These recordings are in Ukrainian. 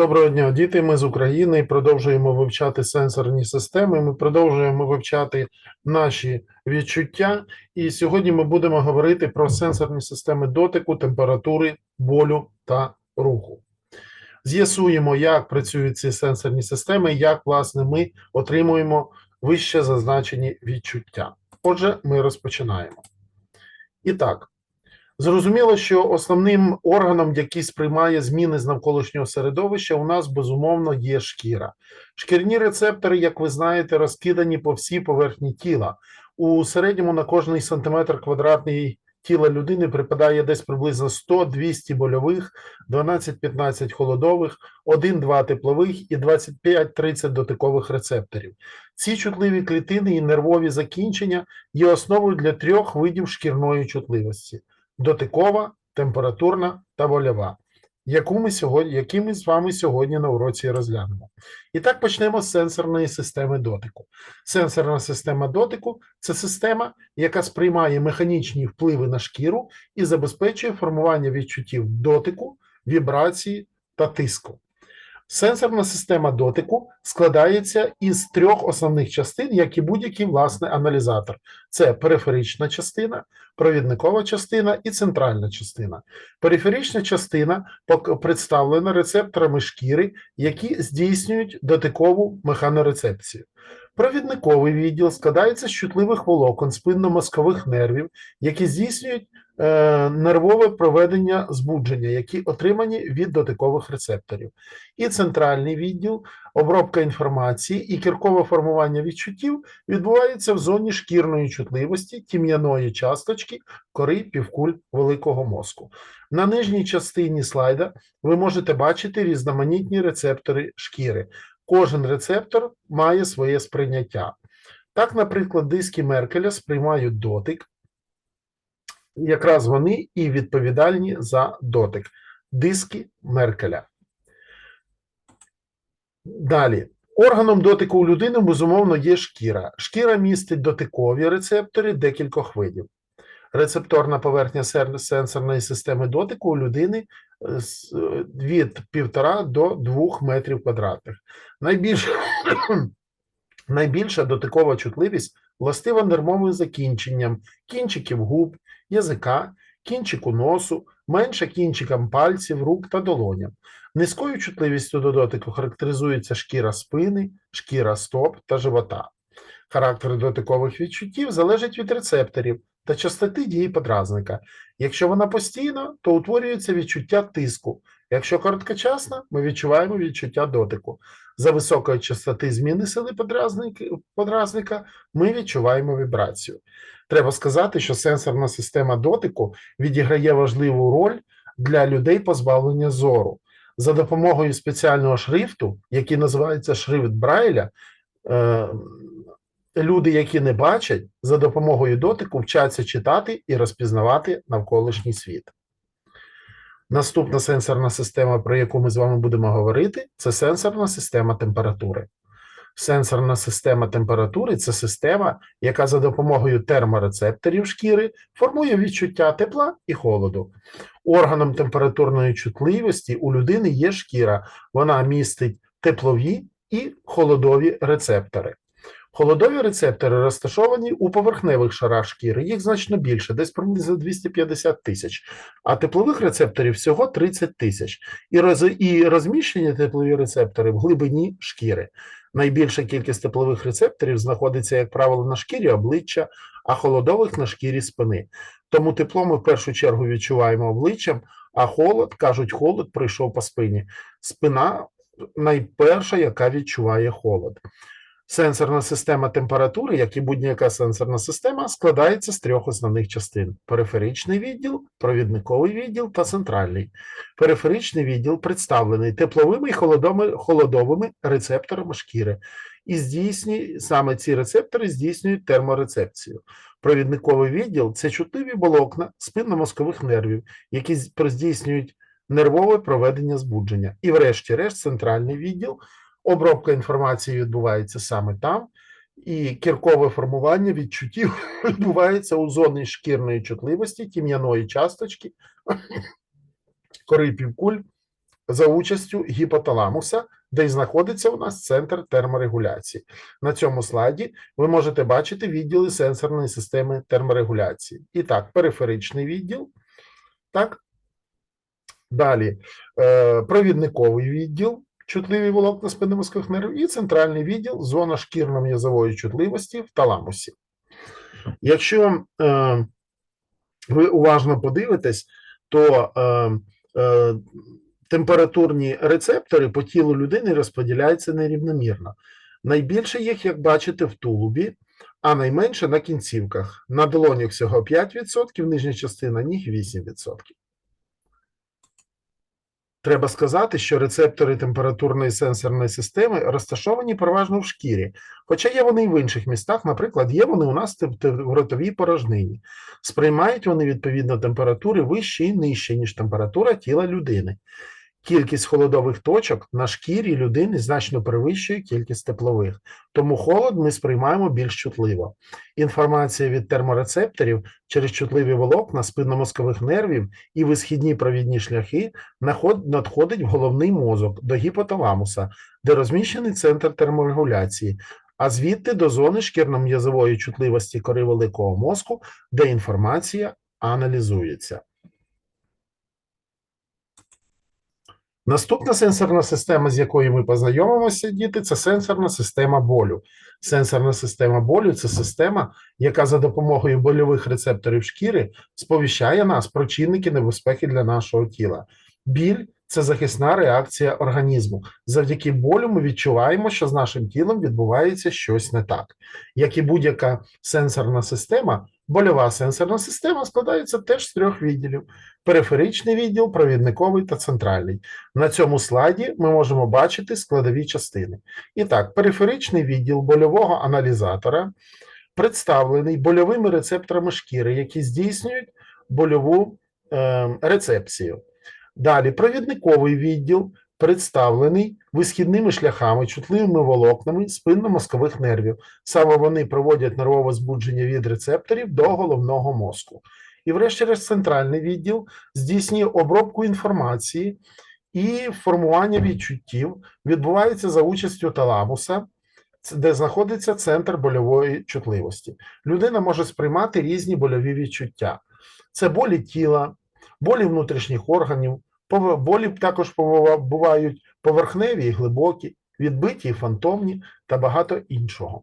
Доброго дня, діти. Ми з України продовжуємо вивчати сенсорні системи. Ми продовжуємо вивчати наші відчуття. І сьогодні ми будемо говорити про сенсорні системи дотику, температури, болю та руху. З'ясуємо, як працюють ці сенсорні системи, як власне ми отримуємо вище зазначені відчуття. Отже, ми розпочинаємо. І так. Зрозуміло, що основним органом, який сприймає зміни з навколишнього середовища, у нас безумовно є шкіра. Шкірні рецептори, як ви знаєте, розкидані по всій поверхні тіла. У середньому на кожний сантиметр квадратний тіла людини припадає десь приблизно 100-200 больових, 12-15 холодових, 1-2 теплових і 25-30 дотикових рецепторів. Ці чутливі клітини і нервові закінчення є основою для трьох видів шкірної чутливості дотикова, температурна та вольова, яку ми сьогодні, які ми з вами сьогодні на уроці розглянемо. І так почнемо з сенсорної системи дотику. Сенсорна система дотику це система, яка сприймає механічні впливи на шкіру і забезпечує формування відчуттів дотику, вібрації та тиску. Сенсорна система дотику складається із трьох основних частин, як і будь-який власне аналізатор: це периферична частина, провідникова частина і центральна частина. Периферична частина представлена рецепторами шкіри, які здійснюють дотикову механорецепцію. Провідниковий відділ складається з чутливих волокон спинномозкових нервів, які здійснюють е, нервове проведення збудження, які отримані від дотикових рецепторів. І центральний відділ, обробка інформації і кіркове формування відчуттів відбувається в зоні шкірної чутливості, тім'яної часточки, кори півкуль великого мозку. На нижній частині слайда ви можете бачити різноманітні рецептори шкіри. Кожен рецептор має своє сприйняття. Так, наприклад, диски Меркеля сприймають дотик, якраз вони і відповідальні за дотик. Диски Меркеля. Далі. Органом дотику у людини, безумовно, є шкіра. Шкіра містить дотикові рецептори декількох видів. Рецепторна поверхня сенсорної системи дотику у людини від 1,5 до 2 метрів квадратних. Найбільша, найбільша дотикова чутливість властива нервовим закінченням кінчиків губ, язика, кінчику носу, менша кінчикам пальців, рук та долоням. Низькою чутливістю до дотику характеризується шкіра спини, шкіра стоп та живота. Характер дотикових відчуттів залежить від рецепторів та частоти дії подразника. Якщо вона постійна, то утворюється відчуття тиску. Якщо короткочасна, ми відчуваємо відчуття дотику. За високої частоти зміни сили подразника ми відчуваємо вібрацію. Треба сказати, що сенсорна система дотику відіграє важливу роль для людей позбавлення зору. За допомогою спеціального шрифту, який називається шрифт Брайля, е, люди, які не бачать, за допомогою дотику вчаться читати і розпізнавати навколишній світ. Наступна сенсорна система, про яку ми з вами будемо говорити, це сенсорна система температури. Сенсорна система температури це система, яка за допомогою терморецепторів шкіри формує відчуття тепла і холоду. Органом температурної чутливості у людини є шкіра, вона містить теплові і холодові рецептори. Холодові рецептори розташовані у поверхневих шарах шкіри, їх значно більше, десь приблизно 250 тисяч, а теплових рецепторів всього 30 тисяч. І, роз... і розміщені теплові рецептори в глибині шкіри. Найбільша кількість теплових рецепторів знаходиться, як правило, на шкірі обличчя, а холодових на шкірі спини. Тому тепло ми в першу чергу відчуваємо обличчям, а холод, кажуть, холод пройшов по спині. Спина найперша, яка відчуває холод. Сенсорна система температури, як і будь-яка сенсорна система, складається з трьох основних частин: периферичний відділ, провідниковий відділ та центральний. Периферичний відділ представлений тепловими і холодовими рецепторами шкіри, і здійснює саме ці рецептори здійснюють терморецепцію. Провідниковий відділ це чутливі волокна спинномозкових нервів, які здійснюють нервове проведення збудження. І, врешті-решт, центральний відділ. Обробка інформації відбувається саме там, і кіркове формування відчуттів відбувається у зоні шкірної чутливості, тім'яної часточки, кори півкуль за участю гіпоталамуса, де й знаходиться у нас центр терморегуляції. На цьому слайді ви можете бачити відділи сенсорної системи терморегуляції. І так, периферичний відділ. Так. Далі е, провідниковий відділ, чутливі волокна спинномозкових нервів, і центральний відділ, зона шкірно-м'язової чутливості в таламусі. Якщо е, ви уважно подивитесь, то е, е, температурні рецептори по тілу людини розподіляються нерівномірно. Найбільше їх, як бачите, в тулубі, а найменше на кінцівках. На долонях всього 5%, нижня частина ніг 8%. Треба сказати, що рецептори температурної сенсорної системи розташовані переважно в шкірі, хоча є вони і в інших містах, наприклад, є вони у нас в ротовій порожнині. Сприймають вони відповідно температури вище і нижче, ніж температура тіла людини. Кількість холодових точок на шкірі людини значно перевищує кількість теплових, тому холод ми сприймаємо більш чутливо. Інформація від терморецепторів через чутливі волокна спинномозкових нервів і висхідні провідні шляхи надходить в головний мозок до гіпоталамуса, де розміщений центр терморегуляції, а звідти до зони шкірно-м'язової чутливості кори великого мозку, де інформація аналізується. Наступна сенсорна система, з якою ми познайомимося, діти, це сенсорна система болю. Сенсорна система болю це система, яка за допомогою больових рецепторів шкіри сповіщає нас про чинники небезпеки для нашого тіла. Біль це захисна реакція організму. Завдяки болю ми відчуваємо, що з нашим тілом відбувається щось не так. Як і будь-яка сенсорна система, больова сенсорна система складається теж з трьох відділів: периферичний відділ, провідниковий та центральний. На цьому слайді ми можемо бачити складові частини. І так, периферичний відділ больового аналізатора представлений больовими рецепторами шкіри, які здійснюють больову е, рецепцію. Далі провідниковий відділ представлений висхідними шляхами, чутливими волокнами спинно-мозкових нервів. Саме вони проводять нервове збудження від рецепторів до головного мозку. І, врешті-решт, центральний відділ здійснює обробку інформації і формування відчуттів відбувається за участю таламуса, де знаходиться центр больової чутливості. Людина може сприймати різні больові відчуття. Це болі тіла, болі внутрішніх органів, болі також бувають поверхневі і глибокі, відбиті і фантомні та багато іншого.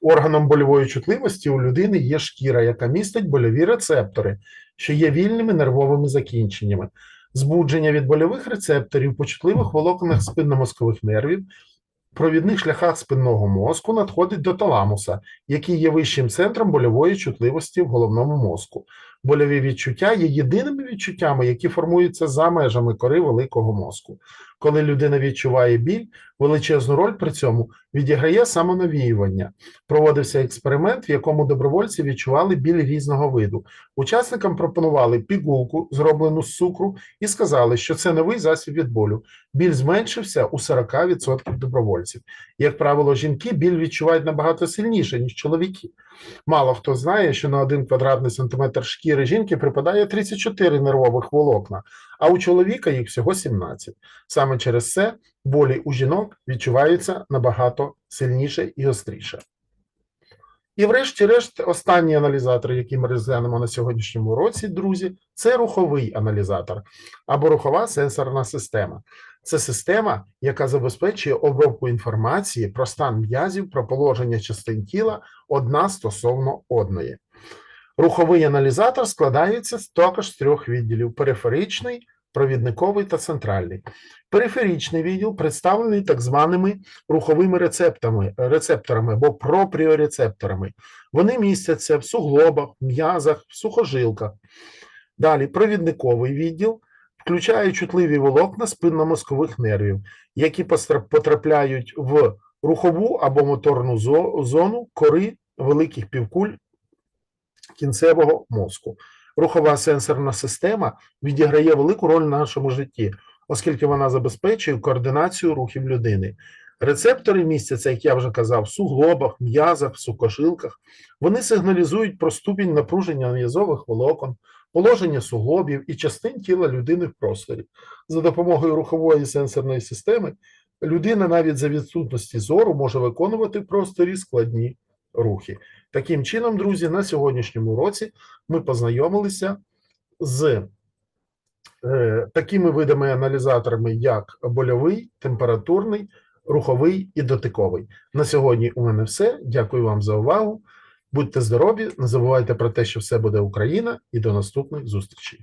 Органом больової чутливості у людини є шкіра, яка містить больові рецептори, що є вільними нервовими закінченнями. Збудження від больових рецепторів по чутливих волокнах спинномозкових нервів, провідних шляхах спинного мозку надходить до таламуса, який є вищим центром больової чутливості в головному мозку. Больові відчуття є єдиними відчуттями, які формуються за межами кори великого мозку. Коли людина відчуває біль, величезну роль при цьому відіграє самонавіювання. Проводився експеримент, в якому добровольці відчували біль різного виду. Учасникам пропонували пігулку, зроблену з цукру, і сказали, що це новий засіб від болю. Біль зменшився у 40% добровольців. Як правило, жінки біль відчувають набагато сильніше, ніж чоловіки. Мало хто знає, що на один квадратний сантиметр шкіри жінки припадає 34 нервових волокна, а у чоловіка їх всього 17. Саме через це болі у жінок відчуваються набагато сильніше і гостріше. І, врешті-решт, останній аналізатор, який ми розглянемо на сьогоднішньому році, друзі, це руховий аналізатор або рухова сенсорна система. Це система, яка забезпечує обробку інформації про стан м'язів, про положення частин тіла одна стосовно одної. Руховий аналізатор складається також з трьох відділів: периферичний, провідниковий та центральний. Периферичний відділ представлений так званими руховими рецепторами, рецепторами або пропріорецепторами. Вони містяться в суглобах, м'язах, в сухожилках. Далі провідниковий відділ включає чутливі волокна спинномозкових нервів, які потрапляють в рухову або моторну зону кори великих півкуль кінцевого мозку. Рухова сенсорна система відіграє велику роль в нашому житті, оскільки вона забезпечує координацію рухів людини. Рецептори містяться, як я вже казав, в суглобах, м'язах, сукожилках. Вони сигналізують про ступінь напруження м'язових волокон, положення суглобів і частин тіла людини в просторі. За допомогою рухової сенсорної системи людина навіть за відсутності зору може виконувати в просторі складні рухи. Таким чином, друзі, на сьогоднішньому уроці ми познайомилися з е, такими видами аналізаторами, як больовий, температурний, руховий і дотиковий. На сьогодні у мене все. Дякую вам за увагу. Будьте здорові, не забувайте про те, що все буде Україна, і до наступних зустрічей.